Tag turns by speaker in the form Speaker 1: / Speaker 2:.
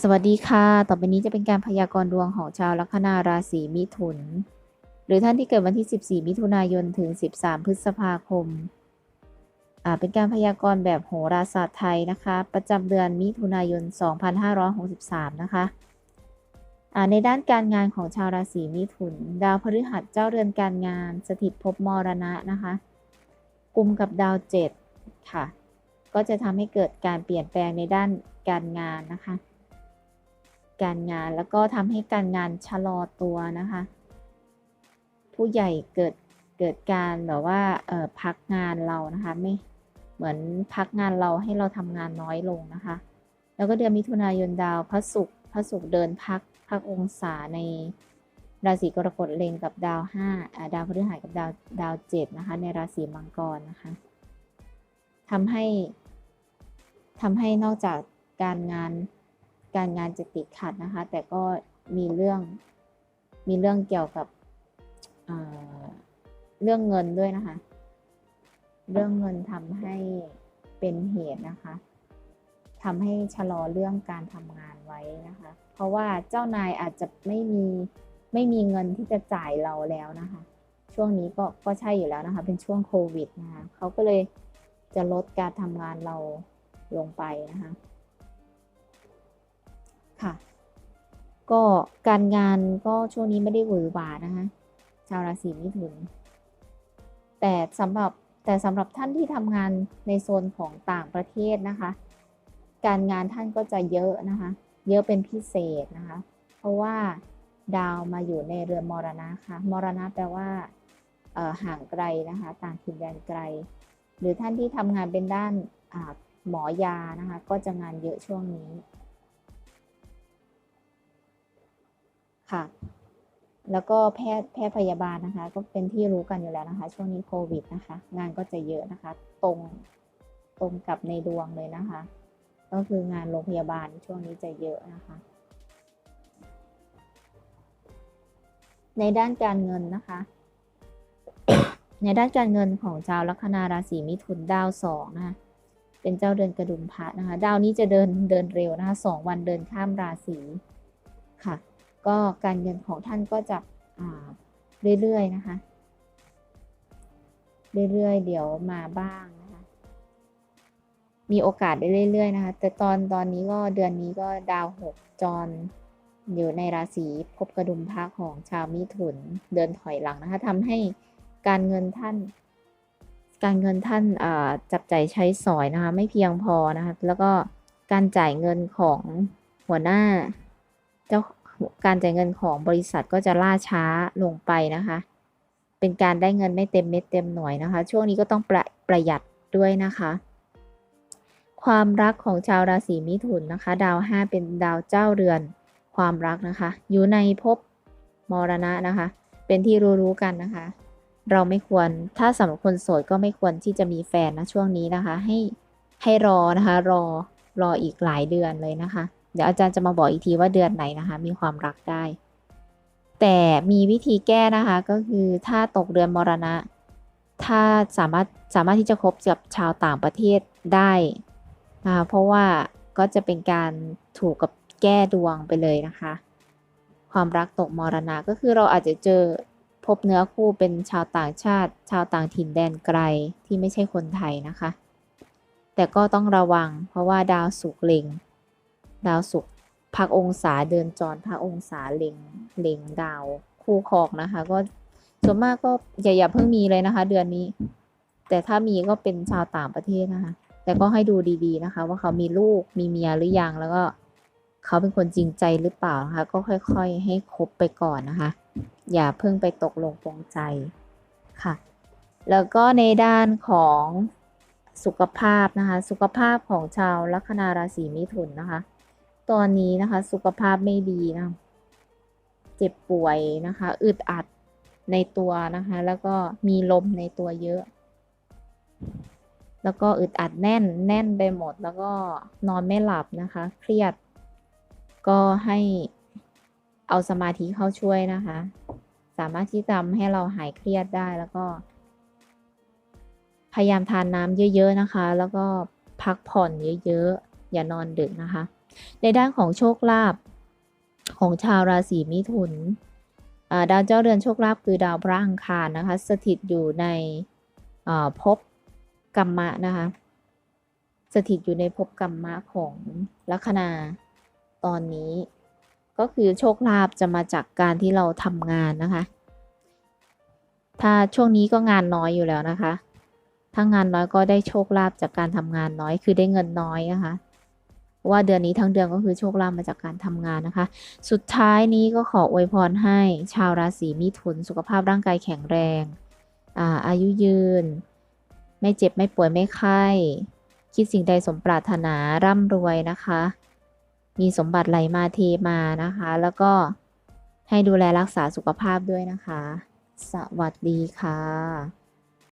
Speaker 1: สวัสดีค่ะ ต่อไปนี้จะเป็นการพยากรณ์ดวงของชาวลัคนาราศีมิถุน หรือท่านที่เกิดวันที่ 14 มิถุนายน ถึง 13 พฤษภาคม อ่า เป็นการพยากรณ์แบบโหราศาสตร์ไทยนะคะ ประจำเดือนมิถุนายน 2563 นะคะ อ่า ในด้านการงานของชาวราศีมิถุน ดาวพฤหัสเจ้าเรือนการงาน สถิตภพมรณะนะคะ กลุ่มกับดาวเจ็ดค่ะ ก็จะทำให้เกิดการเปลี่ยนแปลงในด้านการงานนะคะ การงาน แล้วก็ทำให้การงานชะลอตัวนะคะ ผู้ใหญ่เกิดเกิดการแบบว่าเออพักงานเรานะคะไม่เหมือนพักงานเราให้เราทำงานน้อยลงนะคะ แล้วก็เดือนมิถุนายนดาวพระศุกร์พระศุกร์เดินพักพักองศาในราศีกรกฎเล็งกับดาวห้าอ่าดาวพฤหัสกับดาวดาวเจ็ดนะคะ ในราศีมังกรนะคะทำให้ทำให้นอกจากการงาน การงานจะติดขัดนะคะ แต่ก็มีเรื่องมีเรื่องเกี่ยวกับเเรื่องเงินด้วยนะคะ เรื่องเงินทำให้เป็นเหตุนะคะทำให้ชะลอเรื่องการทำงานไว้นะคะ เพราะว่าเจ้านายอาจจะไม่มีไม่มีเงินที่จะจ่ายเราแล้วนะคะ ช่วงนี้ก็ก็ใช่อยู่แล้วนะคะ เป็นช่วงโควิดนะคะเขาก็เลยจะลดการทำงานเราลงไปนะคะ ค่ะ ก็การงานก็ช่วงนี้ไม่ได้หวือหวานะคะชาวราศีมิถุน แต่สำหรับแต่สำหรับท่านที่ทำงานในโซนของต่างประเทศนะคะ การงานท่านก็จะเยอะนะคะ เยอะเป็นพิเศษนะคะ เพราะว่าดาวมาอยู่ในเรือนมรณะค่ะ มรณะแปลว่าห่างไกลนะคะ ต่างถิ่นแดนไกล หรือท่านที่ทำงานเป็นด้านหมอยานะคะ ก็จะงานเยอะช่วงนี้ ค่ะ แล้วก็แพทย์แพทย์พยาบาลนะคะ ก็เป็นที่รู้กันอยู่แล้วนะคะ ช่วงนี้โควิดนะคะ งานก็จะเยอะนะคะ ตรงตรงกับในดวงเลยนะคะ ก็คืองานโรงพยาบาลช่วงนี้จะเยอะนะคะ ในด้านการเงินนะคะ ในด้านการเงินของชาวลัคนาราศีมิถุนดาวสองนะคะเป็นเจ้าเดือนกระดุมพระนะคะ ดาวนี้จะเดินเดินเร็วนะคะสองวันเดินข้ามราศีค่ะ ก็การเงินของท่านก็จะเรื่อยๆนะคะเรื่อยๆ เดี๋ยวมาบ้างนะคะ มีโอกาสได้เรื่อยๆนะคะ แต่ตอนตอนนี้ก็เดือนนี้ก็ดาวหกจรอยู่ในราศีภพกระดุมพระของชาวมิถุนเดินถอยหลังนะคะทำให้การเงินท่าน การเงินท่านอ่าจับใจใช้สอยนะคะ ไม่เพียงพอนะคะ แล้วก็การจ่ายเงินของหัวหน้าเจ้า การจ่ายเงินของบริษัทก็จะล่าช้าลงไปนะคะ เป็นการได้เงินไม่เต็มเม็ดเต็มหน่วยนะคะ ช่วงนี้ก็ต้องประประหยัดด้วยนะคะ ความรักของชาวราศีมิถุนนะคะ ดาวห้าเป็นดาวเจ้าเรือน ความรักนะคะ อยู่ในภพมรณะนะคะ เป็นที่รู้ๆกันนะคะ เราไม่ควรถ้าสำหรับคนโสดก็ไม่ควรที่จะมีแฟนนะช่วงนี้นะคะ ให้ให้รอนะคะ รอรออีกหลายเดือนเลยนะคะ เดี๋ยวอาจารย์จะมาบอกอีกทีว่าเดือนไหนนะคะ มีความรักได้ แต่มีวิธีแก้นะคะก็คือถ้าตกเดือนมรณะ ถ้าสามารถสามารถที่จะคบกับชาวต่างประเทศได้นะคะเพราะว่าก็จะเป็นการถูกกับแก้ดวงไปเลยนะคะ ความรักตกมรณะก็คือเราอาจจะเจอพบเนื้อคู่เป็นชาวต่างชาติ ชาวต่างถิ่นแดนไกลที่ไม่ใช่คนไทยนะคะ แต่ก็ต้องระวังเพราะว่าดาวสุกเล็ง ดาวศุกร์พักองศาเดินจรพักองศาเล็งเล็งดาวคู่ครองนะคะ ก็ส่วนมากก็อย่าอย่าเพิ่งมีเลยนะคะ เดือนนี้ แต่ถ้ามีก็เป็นชาวต่างประเทศนะคะ แต่ก็ให้ดูดีๆนะคะ ว่าเขามีลูกมีเมียหรือยังแล้วก็เขาเป็นคนจริงใจหรือเปล่านะคะ ก็ค่อยๆ ให้คบไปก่อนนะคะ อย่าเพิ่งไปตกลงปรงใจค่ะ แล้วก็ในด้านของสุขภาพนะคะ สุขภาพของชาวลัคนาราศีมิถุนนะคะ ตอนนี้นะคะ สุขภาพไม่ดีนะ เจ็บป่วยนะคะ อึดอัดในตัวนะคะ แล้วก็มีลมในตัวเยอะ แล้วก็อึดอัดแน่นแน่นไปหมด แล้วก็นอนไม่หลับนะคะ เครียด ก็ให้เอาสมาธิเข้าช่วยนะคะ สามารถที่จะทำให้เราหายเครียดได้แล้วก็ พยายามทานน้ำเยอะ ๆ นะคะ แล้วก็พักผ่อนเยอะ ๆ อย่านอนดึกนะคะ ในด้านของโชคลาภของชาวราศีมิถุนดาวเจ้าเรือนโชคลาภคือดาวพระอังคารนะคะ สถิตอยู่ในภพกรรมะนะคะ สถิตอยู่ในภพกรรมะของลัคนาตอนนี้ ก็คือโชคลาภจะมาจากการที่เราทำงานนะคะ ถ้าช่วงนี้ก็งานน้อยอยู่แล้วนะคะ ถ้างานน้อยก็ได้โชคลาภจากการทำงานน้อย คือได้เงินน้อยนะคะ เพราะว่าเดือนนี้ทั้งเดือนก็คือโชคลาภมาจากการทำงานนะคะ สุดท้ายนี้ก็ขออวยพรให้ชาวราศีมิถุนสุขภาพร่างกายแข็งแรงอาอายุยืน ไม่เจ็บไม่ป่วยไม่ไข้คิดสิ่งใดสมปรารถนาร่ำรวยนะคะ มีสมบัติไหลมาเทมานะคะ แล้วก็ให้ดูแลรักษาสุขภาพด้วยนะคะ สวัสดีค่ะ